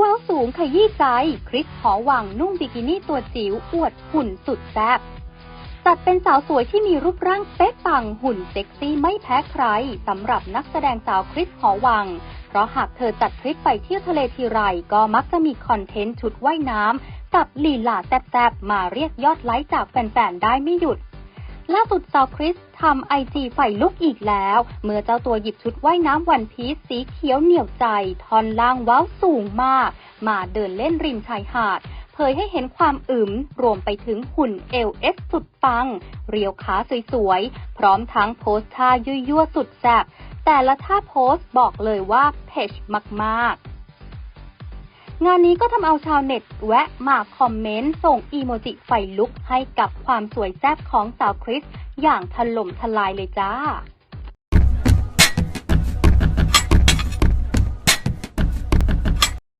ว้าวสูงขยี้ใจ คริสหอวังนุ่งบิกินี่ตัวจิ๋วอวดหุ่นสุดแซ่บจัดเป็นสาวสวยที่มีรูปร่างเป๊ะปังหุ่นเซ็กซี่ไม่แพ้ใครสำหรับนักแสดงสาวคริสหอวัง เพราะหากเธอจัดทริปไปเที่ยวทะเลทีไรก็มักจะมีคอนเทนต์ชุดว่ายน้ำกับลีลาแซ่บๆมาเรียกยอดไลค์จากแฟนๆได้ไม่หยุด ล่าสุดสาวคริสทำไอจีไฟลุกอีกแล้ว เมื่อเจ้าตัวหยิบชุดว่ายน้ำวันพีซสีเขียวเหนียวใจ ทอนล่างว้าวสูงมาก มาเดินเล่นริมชายหาดเผยให้เห็นความอึมรวมไปถึงหุ่นเอลเอสสุดปัง เรียวขาสวยๆ พร้อมทั้งโพสท่ายั่วๆสุดแซ่บแต่ละท่าโพสบอกเลยว่าเพจมากๆ งานนี้ก็ทำเอาชาวเน็ตแวะมาคอมเมนต์ ส่งอีโมจิไฟลุกให้กับความสวยแซ่บของสาวคริส อย่างถล่มทลายเลยจ้า